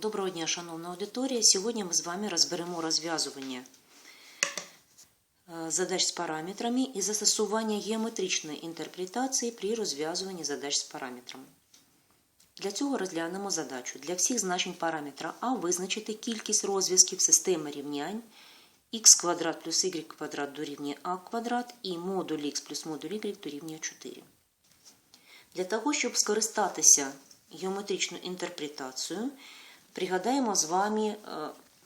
Доброго дня, шановна аудиторія. Сьогодні ми з вами розберемо розв'язування е, задач з параметрами і застосування геометричної інтерпретації при розв'язуванні задач з параметрами. Для цього розглянемо задачу. Для всіх значень параметра А визначити кількість розв'язків системи рівнянь х квадрат плюс y квадрат дорівнює а квадрат і модуль х плюс модуль y дорівнює 4. Для того, щоб скористатися геометричною інтерпретацією, пригадаємо з вами е,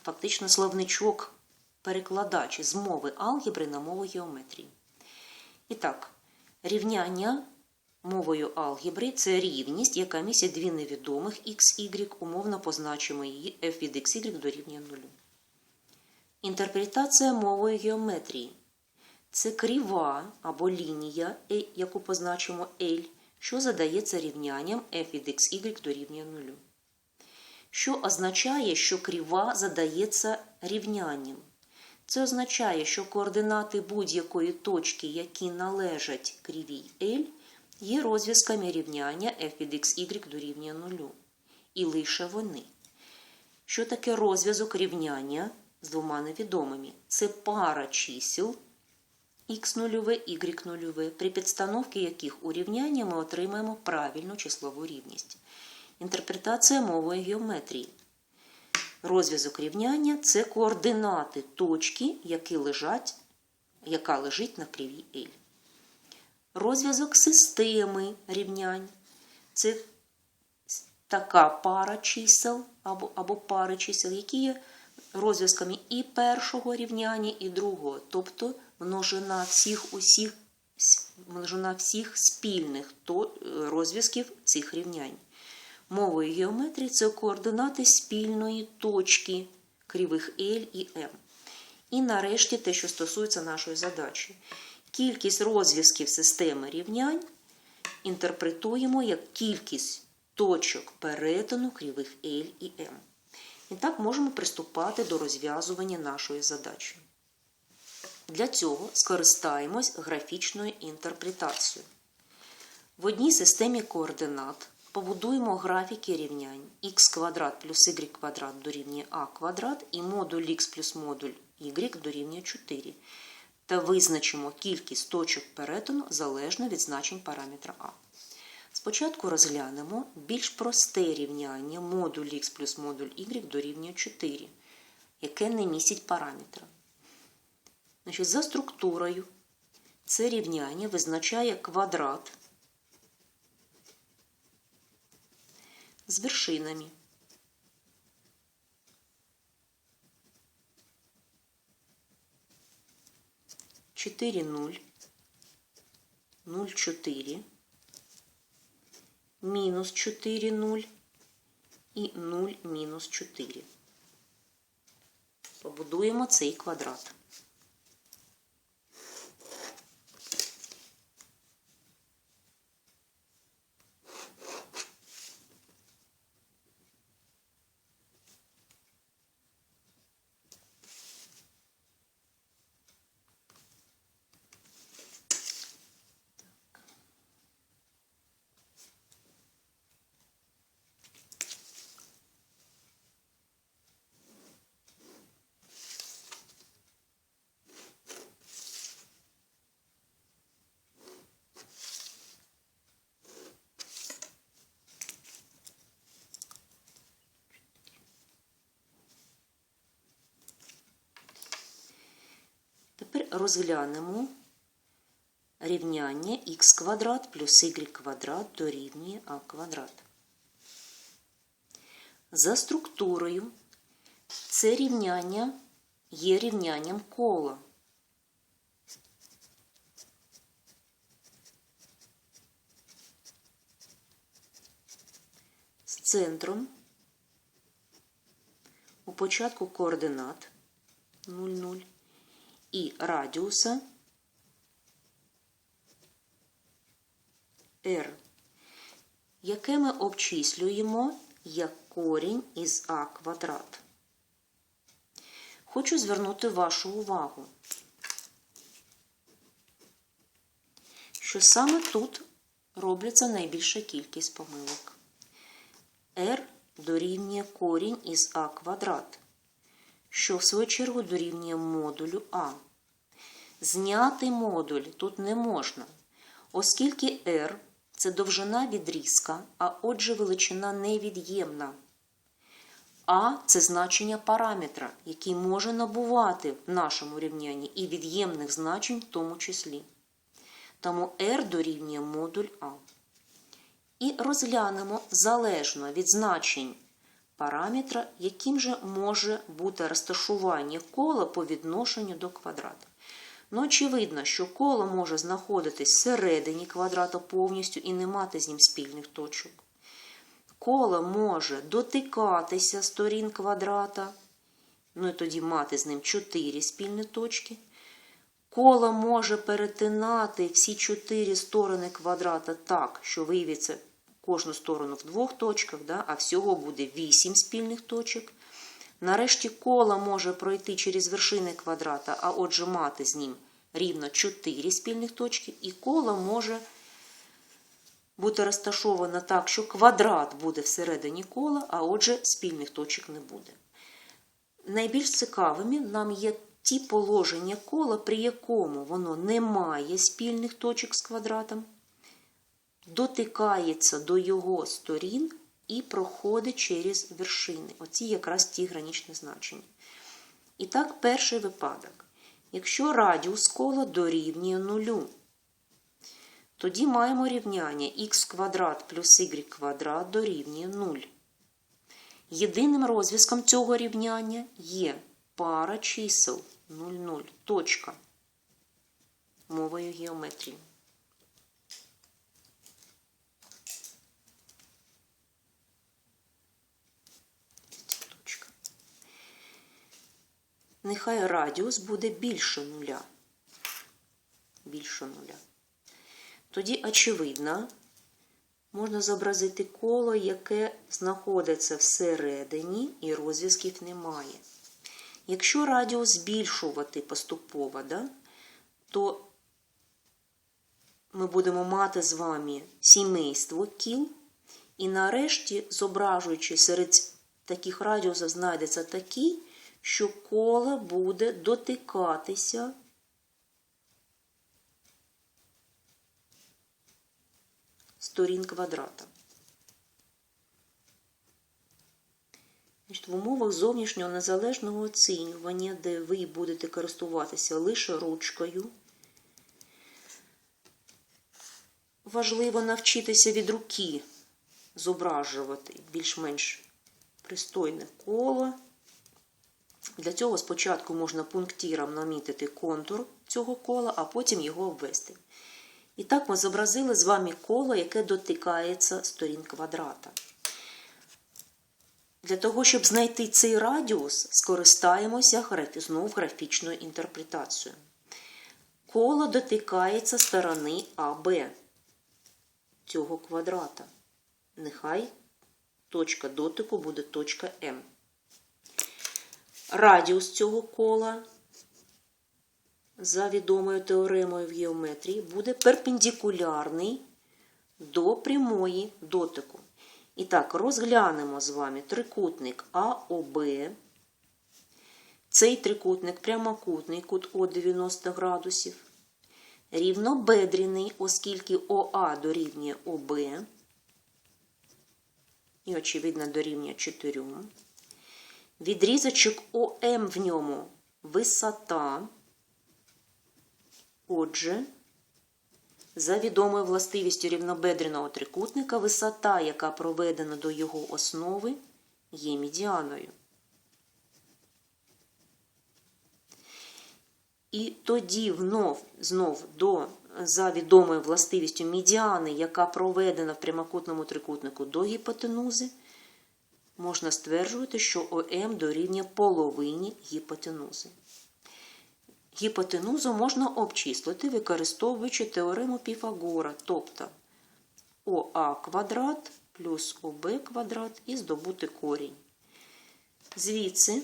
фактично словничок перекладач з мови алгебри на мову геометрії. І так, рівняння мовою алгебри це рівність, яка містить дві невідомих x, y, умовно позначимо її f від x, y дорівнює 0. Інтерпретація мовою геометрії це крива або лінія, е, яку позначимо L, що задається рівнянням f від xy дорівнює 0. Що означає, що крива задається рівнянням? Це означає, що координати будь-якої точки, які належать кривій L, є розв'язками рівняння f від xy дорівнює 0. І лише вони. Що таке розв'язок рівняння з двома невідомими? Це пара чисел x0, y0, при підстановці яких у рівняння ми отримаємо правильну числову рівність. Інтерпретація мовою геометрії. Розв'язок рівняння це координати точки, які лежать, яка лежить на кривій L. Розв'язок системи рівнянь це така пара чисел або, або пари чисел, які є розв'язками і першого рівняння, і другого, тобто множина всіх усіх множина всіх спільних розв'язків цих рівнянь. Мовою геометрії це координати спільної точки кривих L і M. І нарешті те, що стосується нашої задачі. Кількість розв'язків системи рівнянь інтерпретуємо як кількість точок перетину кривих L і M. І так можемо приступати до розв'язування нашої задачі. Для цього скористаємось графічною інтерпретацією. В одній системі координат побудуємо графіки рівнянь х квадрат плюс y квадрат дорівнює а квадрат і модуль х плюс модуль y дорівнює 4 та визначимо кількість точок перетину залежно від значень параметра А. Спочатку розглянемо більш просте рівняння модуль х плюс модуль y дорівнює 4, яке не містить параметра. Значить, За структурою це рівняння визначає квадрат з вершинами. Чотири нуль, нуль чотири, мінус чотири нуль і нуль мінус чотири. Побудуємо цей квадрат. Тепер розглянемо рівняння х квадрат плюс y квадрат дорівнює а квадрат. За структурою це рівняння є рівнянням кола. З центром у початку координат 0, 0 і радіуса r, яке ми обчислюємо як корінь із а квадрат. Хочу звернути вашу увагу, що саме тут робляться найбільша кількість помилок. r дорівнює корінь із а квадрат, що в свою чергу дорівнює модулю а. Зняти модуль тут не можна, оскільки r це довжина відрізка, а отже величина невід'ємна. А це значення параметра, який може набувати в нашому рівнянні і від'ємних значень в тому числі. Тому r дорівнює модуль А. І розглянемо залежно від значень параметра, яким же може бути розташування кола по відношенню до квадрата. Ну, очевидно, що коло може знаходитись всередині квадрата повністю і не мати з ним спільних точок. Коло може дотикатися сторін квадрата, ну і тоді мати з ним 4 спільні точки. Коло може перетинати всі чотири сторони квадрата так, що виявиться кожну сторону в двох точках, да, а всього буде 8 спільних точок. Нарешті коло може пройти через вершини квадрата, а отже мати з ним рівно 4 спільних точки, і коло може бути розташовано так, що квадрат буде всередині кола, а отже спільних точок не буде. Найбільш цікавими нам є ті положення кола, при якому воно не має спільних точок з квадратом, дотикається до його сторін і проходить через вершини. Оці якраз ті гранічні значення. І так, перший випадок. Якщо радіус кола дорівнює нулю, тоді маємо рівняння х квадрат плюс y квадрат дорівнює 0. Єдиним розв'язком цього рівняння є пара чисел 0, 0, точка мовою геометрії. Нехай радіус буде більше нуля. Більше нуля. Тоді, очевидно, можна зобразити коло, яке знаходиться всередині і розв'язків немає. Якщо радіус збільшувати поступово, да, то ми будемо мати з вами сімейство кіл, і нарешті, зображуючи серед таких радіусів, знайдеться такий, що коло буде дотикатися сторін квадрата. В умовах зовнішнього незалежного оцінювання, де ви будете користуватися лише ручкою, важливо навчитися від руки зображувати більш-менш пристойне коло. Для цього спочатку можна пунктиром намітити контур цього кола, а потім його обвести. І так ми зобразили з вами коло, яке дотикається сторін квадрата. Для того, щоб знайти цей радіус, скористаємося знову графічною інтерпретацією. Коло дотикається сторони АБ цього квадрата. Нехай точка дотику буде точка М. Радіус цього кола за відомою теоремою в геометрії, буде перпендикулярний до прямої дотику. І так, розглянемо з вами трикутник АОБ. Цей трикутник прямокутний кут О 90 градусів. Рівнобедріний, оскільки ОА дорівнює ОБ. І, очевидно, дорівнює 4. Відрізочок ОМ в ньому висота. Отже, за відомою властивістю рівнобедреного трикутника, висота, яка проведена до його основи, є медіаною. І тоді внов, знов до за відомою властивістю медіани, яка проведена в прямокутному трикутнику до гіпотенузи, можна стверджувати, що ОМ дорівнює половині гіпотенузи. Гіпотенузу можна обчислити, використовуючи теорему Піфагора, тобто ОА квадрат плюс ОБ квадрат і здобути корінь. Звідси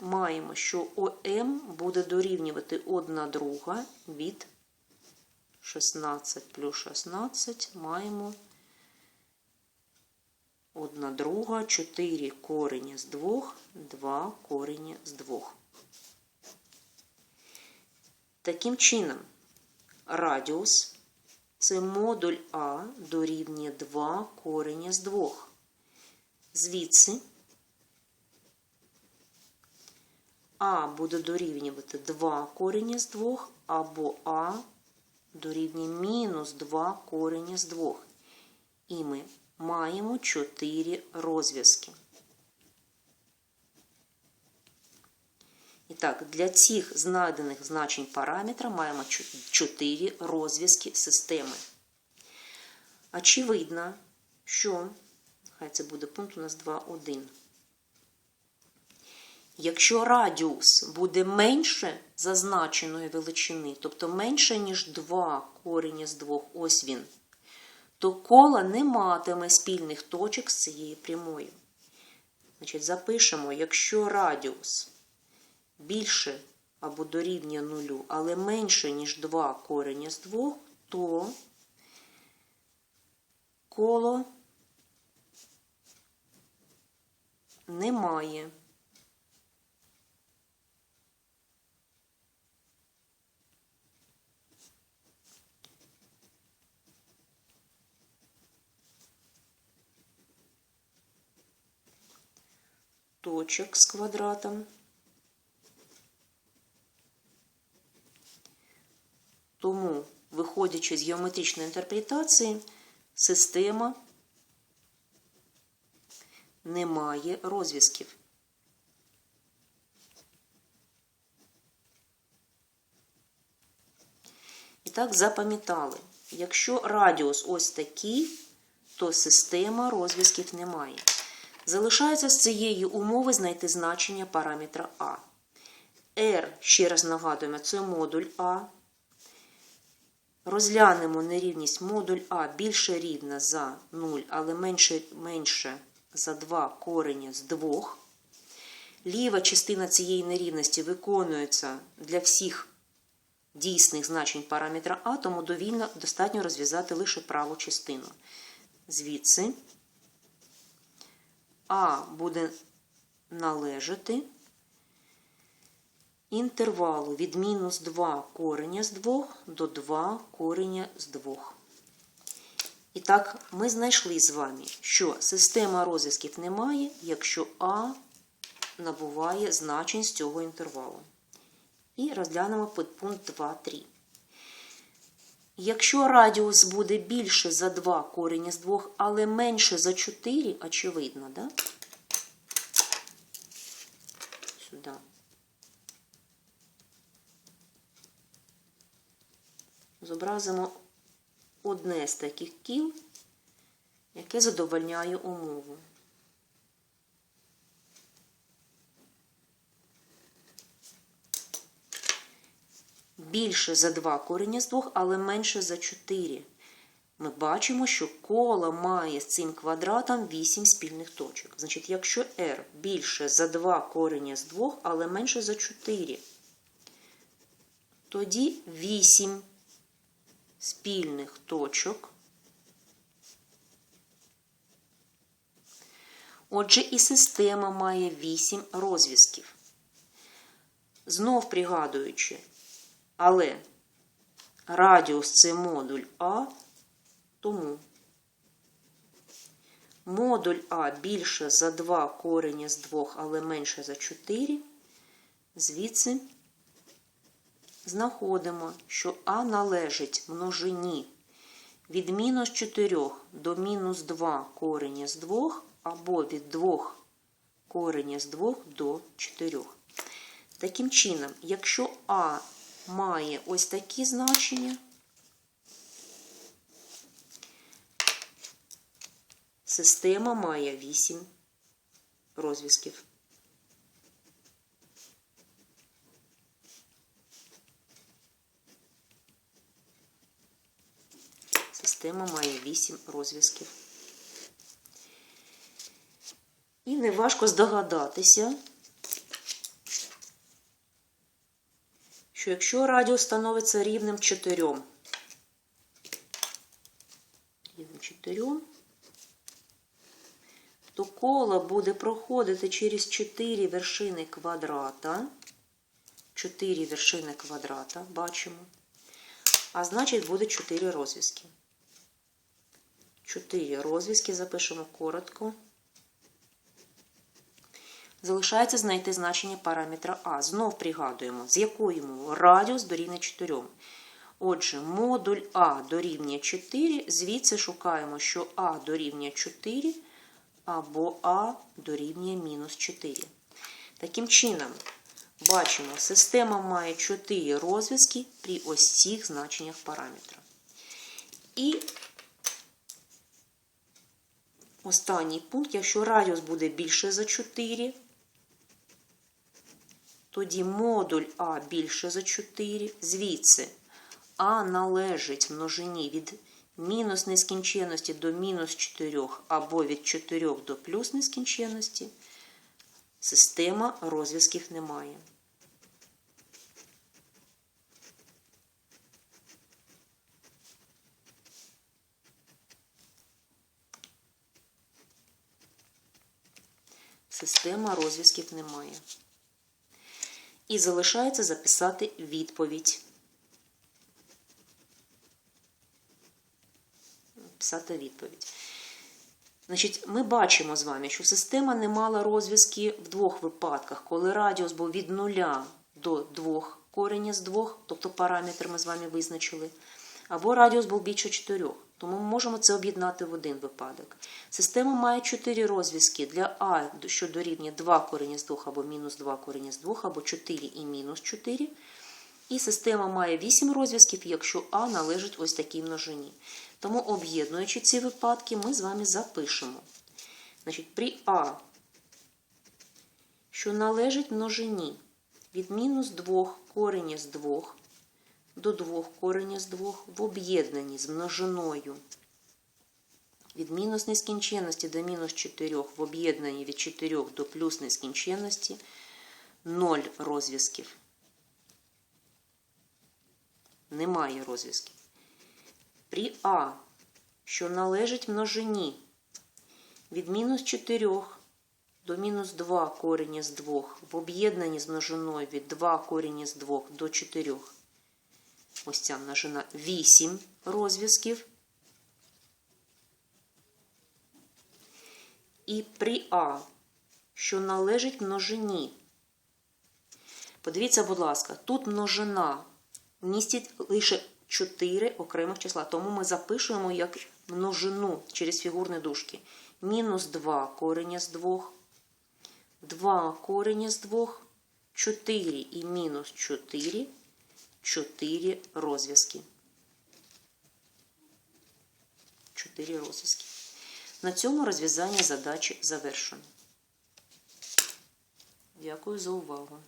маємо, що ОМ буде дорівнювати 1 друга від 16 плюс 16 маємо одна друга, 4 корення з 2, 2 корення з 2. Таким чином, радіус це модуль А дорівнює 2 корення з 2. Звідси А буде дорівнювати 2 корення з 2, або А дорівнює мінус 2 корення з 2. І ми маємо 4 розв'язки. І так, для цих знайдених значень параметра маємо 4 розв'язки системи. Очевидно, що, хай це буде пункт у нас 2.1. Якщо радіус буде менше зазначеної величини, тобто менше, ніж 2 коріння з 2, ось він, то коло не матиме спільних точок з цією прямою. Значить, запишемо, якщо радіус більше або дорівнює нулю, але менше, ніж 2 корення з 2, то коло немає. Точок з квадратом. Тому, виходячи з геометричної інтерпретації, система не має розв'язків. І так, запам'ятали, якщо радіус ось такий, то система розв'язків немає. Залишається з цієї умови знайти значення параметра А. R, ще раз нагадуємо, це модуль А. Розглянемо нерівність модуль А більше рівна за 0, але менше менше за 2 корення з 2. Ліва частина цієї нерівності виконується для всіх дійсних значень параметра А, тому довільно достатньо розв'язати лише праву частину. Звідси А буде належати інтервалу від мінус 2 кореня з 2 до 2 кореня з 2. І так, ми знайшли з вами, що система розв'язків немає, якщо А набуває значень з цього інтервалу. І розглянемо підпункт 2.3. Якщо радіус буде більше за 2 корення з 2, але менше за 4, очевидно, да? Сюди. Зобразимо одне з таких кіл, яке задовольняє умову. Більше за 2 корення з 2, але менше за 4. Ми бачимо, що коло має з цим квадратом 8 спільних точок. Значить, якщо r більше за 2 корення з 2, але менше за 4, тоді 8 спільних точок. Отже, і система має 8 розв'язків. Знов пригадуючи, але радіус це модуль А, тому модуль А більше за 2 корення з 2, але менше за 4, звідси знаходимо, що А належить множині від мінус 4 до мінус 2 корення з 2, або від 2 корення з 2 до 4. Таким чином, якщо А має ось такі значення, система має 8 розв'язків. Система має 8 розв'язків. І неважко здогадатися, що якщо радіус становиться рівнем 4, рівнем 4, коло буде проходити через 4 вершини квадрата. 4 вершини квадрата, бачимо. А значить, буде 4 розв'язки. 4 розв'язки запишемо коротко. Залишається знайти значення параметра А. Знов пригадуємо, з якою радіус дорівнює 4. Отже, модуль А дорівнює 4, звідси шукаємо, що А дорівнює 4 або А дорівнює мінус 4. Таким чином, бачимо, система має 4 розв'язки при ось цих значеннях параметра. І останній пункт, якщо радіус буде більше за 4, тоді модуль А більше за 4, звідси А належить множині від мінус нескінченності до мінус 4 або від 4 до плюс нескінченності, система розв'язків немає. Система розв'язків немає. І залишається записати відповідь. Писати відповідь. Значить, ми бачимо з вами, що система не мала розв'язки в двох випадках, коли радіус був від 0 до 2 корення з 2, тобто параметр ми з вами визначили, або радіус був більше 4. Тому ми можемо це об'єднати в один випадок. Система має 4 розв'язки для А, що дорівнює 2 корення з 2 або мінус 2 корення з 2, або 4 і мінус 4. І система має 8 розв'язків, якщо А належить ось такій множині. Тому, об'єднуючи ці випадки, ми з вами запишемо. Значить, при А, що належить множині від мінус 2 корення з 2 до 2 корення з 2 в об'єднанні з множиною від мінус нескінченності до мінус 4 в об'єднанні від 4 до плюс нескінченності 0 розв'язків. Немає розв'язків. При А, що належить множині від мінус 4 до мінус 2 корення з 2 в об'єднанні з множиною від 2 корення з 2 до 4. Ось ця множина 8 розв'язків. І при А, що належить множині. Подивіться, будь ласка, тут множина містить лише 4 окремих числа, тому ми запишуємо як множину через фігурні дужки. Мінус 2 корення з 2, 2 корення з 2, 4 і мінус 4, 4 розв'язки. 4 розв'язки. На цьому розв'язання задачі завершено. Дякую за увагу.